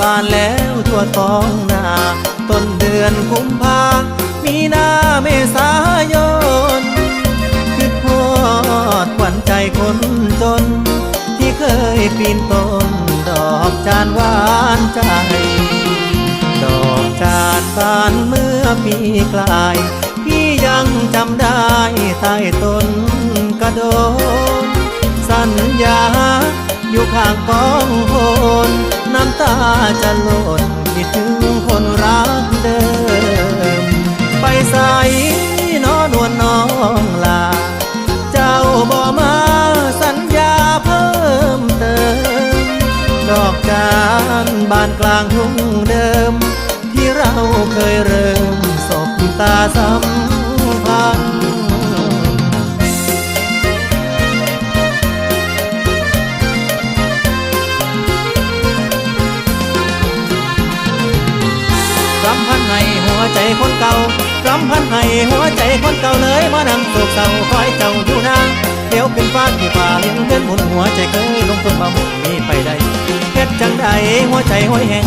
บานแล้วทั่วท้องนาต้นเดือนกุมภามีนาเมษายนคือพอดขวัญใจคนจน ที่เคยปีนต้นดอกจานหวานใจ ดอกจานบานเมื่อปีกลาย พี่ยังจำได้ใต้ต้นกระโดน สัญญาอยู่ข้างกองโคน น้ำตาจะหล่นคิดถึงคนรักเดิม ไปใส่นอนวลน้องลา เจ้าบ่มาสัญญาเพิ่มเติม ดอกจานบานกลางทุ่งเดิม ที่เราเคยเริ่มสบตาสัม ห้หัวใจคนเก่าเลยมานั่งโศกเศร้าคอยเจ้าอยู่นางเดี๋ยวขึ้นฟ้าที่ฟ้าเลี้ยงเดินหมุนหัวใจเคยลงทุนมาหมุนมีไปได้เฮ็ดจังใดหัวใจห้อยแหง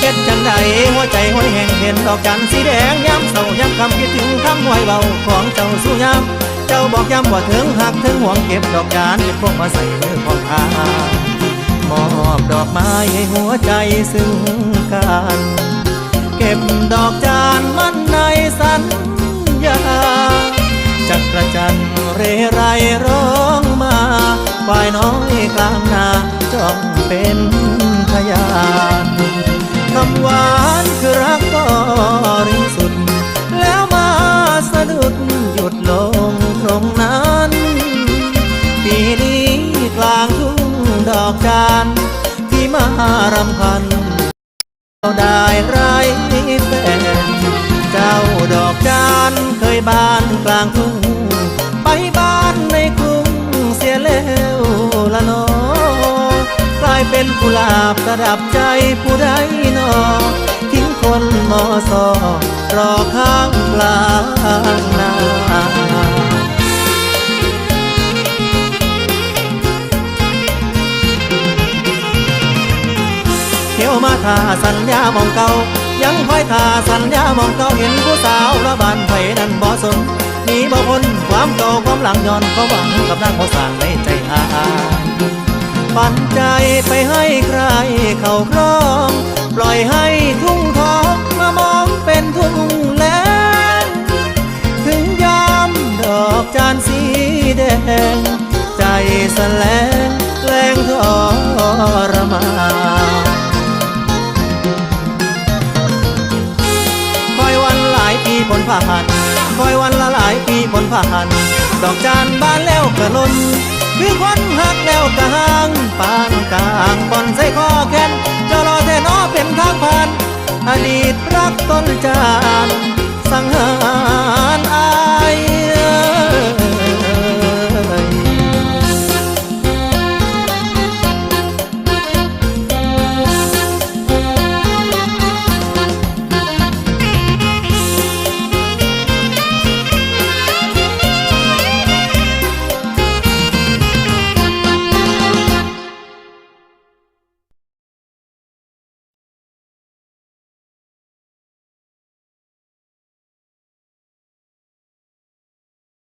เฮ็ดจังใดหัวใจห้อยแหงเห็นดอกจันทร์สีแดงย้ำเศร้าย้ำคำคิดถึงคำไว้เบาของเจ้าสู้ย้ำเจ้าบอกย้ำว่าถึงหักถึงห่วงเก็บดอกจานเก็บพวกมาใส่มือของทามอบดอกไม้ให้หัวใจซึ่งกัน เก็บดอกจานมันในสัญ กระจันทร์เรไรร้องมาฝ่ายน้อยกลางนาจ้องเป็นพยานคำหวานคือรักก็ริงสุด แล้วมาสะดุดหยุดลงตรงนั้น ปีนี้กลางทุ่งดอกจานที่มารำพันเราได้ไรแฟนเจ้าดอกจานเคยบานกลางทุ่งายเป็นกุหลาบประดับใจผู้ใดนอทิ้งคนมอสอรอข้างกลางนาเที่ยวมาท่าสัญญามองเก่ายังคอยท่าสัญญามองเก่าเห็นผู้สาวระบานไผนั่นบ่สนหนีบ่พ้นความเก่าความหลังย้อนเขาหวังกับนางบ่สร้างในใจอาย ปันใจไปให้ใครเขาครอง ปล่อยให้ทุ่งทองมามองเป็นทุ่งแล้งถึงยามดอกจานสีแดง ใจสลงแรงทรมานคอยวันหลายปีผลผ่านคอยวันละหลายปีผลผ่าน ดอกจานบานแล้วกระลน คือคนหักแล้วกลางปานกลางบอนใส่คอแขนจะรอแต่นอเป็นทางผ่านอดีตรักต้นจานสังหาร